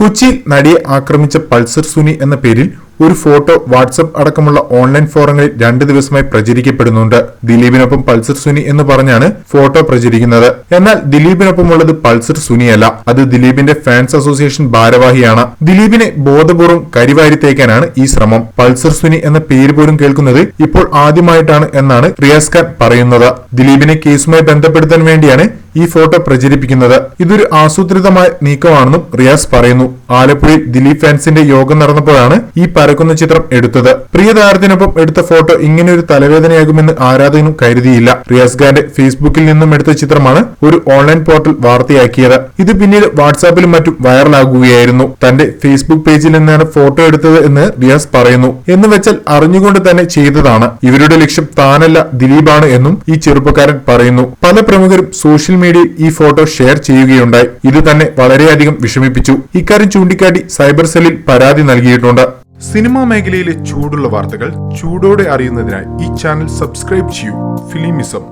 കൊച്ചിയിൽ നടിയെ ആക്രമിച്ച പൾസർ സുനി എന്ന പേരിൽ ഒരു ഫോട്ടോ വാട്സപ്പ് അടക്കമുള്ള ഓൺലൈൻ ഫോറങ്ങളിൽ രണ്ട് ദിവസമായി പ്രചരിക്കപ്പെടുന്നുണ്ട്. ദിലീപിനൊപ്പം പൾസർ സുനി എന്ന് പറഞ്ഞാണ് ഫോട്ടോ പ്രചരിക്കുന്നത്. എന്നാൽ ദിലീപിനൊപ്പമുള്ളത് പൾസർ സുനിയല്ല. അത് ദിലീപിന്റെ ഫാൻസ് അസോസിയേഷൻ ഭാരവാഹിയാണ്. ദിലീപിനെ ബോധപൂർവം കരിവാരി തേക്കാനാണ് ഈ ശ്രമം. പൾസർ സുനി എന്ന പേര് പോലും കേൾക്കുന്നത് ഇപ്പോൾ ആദ്യമായിട്ടാണ് എന്നാണ് റിയാസ് ഖാൻ പറയുന്നത്. ദിലീപിനെ കേസുമായി ബന്ധപ്പെടുത്താൻ വേണ്ടിയാണ് ഈ ഫോട്ടോ പ്രചരിപ്പിക്കുന്നത്. ഇതൊരു ആസൂത്രിതമായ നീക്കമാണെന്നും റിയാസ് പറയുന്നു. ആലപ്പുഴയിൽ ദിലീപ് ഫാൻസിന്റെ യോഗം നടന്നപ്പോഴാണ് ഈ പരക്കുന്ന ചിത്രം എടുത്തത്. പ്രിയ താരത്തിനൊപ്പം എടുത്ത ഫോട്ടോ ഇങ്ങനെ ഒരു തലവേദനയാകുമെന്ന് ആരാധകനും കരുതിയില്ല. റിയാസ് ഖാന്റെ ഫേസ്ബുക്കിൽ നിന്നും എടുത്ത ചിത്രമാണ് ഒരു ഓൺലൈൻ പോർട്ടൽ വാർത്തയാക്കിയത്. ഇത് പിന്നീട് വാട്സാപ്പിലും മറ്റും വൈറലാകുകയായിരുന്നു. തന്റെ ഫേസ്ബുക്ക് പേജിൽ നിന്നാണ് ഫോട്ടോ എടുത്തത് എന്ന് റിയാസ് പറയുന്നു. എന്ന് വെച്ചാൽ അറിഞ്ഞുകൊണ്ട് തന്നെ ചെയ്തതാണ്. ഇവരുടെ ലക്ഷ്യം താനല്ല ദിലീപാണ് എന്നും ഈ ചെറുപ്പക്കാരൻ പറയുന്നു. പല പ്രമുഖരും സോഷ്യൽ മീഡിയയിൽ ഈ ഫോട്ടോ ഷെയർ ചെയ്യുകയുണ്ടായി. ഇത് തന്നെ വളരെയധികം വിഷമിപ്പിച്ചു. ഇക്കാര്യം ചൂണ്ടിക്കാട്ടി സൈബർ സെല്ലിൽ പരാതി നൽകിയിട്ടുണ്ട്. സിനിമാ മേഖലയിലെ ചൂടുള്ള വാർത്തകൾ ചൂടോടെ അറിയുന്നതിനായി ഈ ചാനൽ സബ്സ്ക്രൈബ് ചെയ്യൂ. ഫിലിമിസം.